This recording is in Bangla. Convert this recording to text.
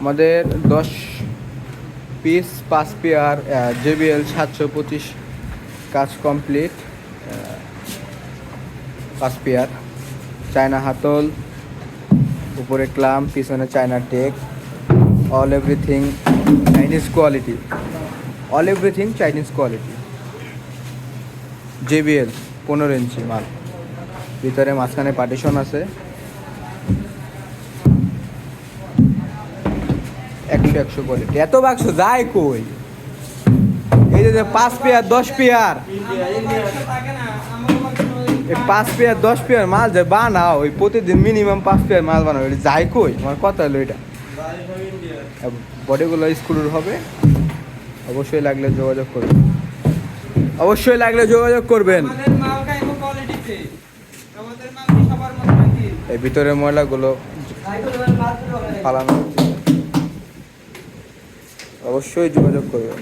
আমাদের দশ পিস পাঁচ পেয়ার জেবিএল সাতশো পঁচিশ কাজ কমপ্লিট পাঁচ পেয়ার চায়না হাতল, উপরে ক্লাম, পিছনে China tech. All everything Chinese quality all everything Chinese quality JBL পনেরো ইঞ্চি মাল। ভিতরে মাঝখানে পার্টিশন আছে। একশো একশো কোয়ালিটি এত বাক্স যায় কই? এই যে পাঁচ পেয়ার, দশ পেয়ার। পাঁচ পেয়ার, দশ পেয়ার মাল যে বানাও, ওই প্রতিদিন মিনিমাম পাঁচ পেয়ার মাল বানাও, এটা যায় কই? আমার কথা হলো এটা। বডিগুলো স্ক্রুর হবে। অবশ্যই লাগলে যোগাযোগ করবেন। অবশ্যই লাগলে যোগাযোগ করবেন। এই ভিতরে ময়লাগুলো ফালানো। অবশ্যই যোগাযোগ করবেন।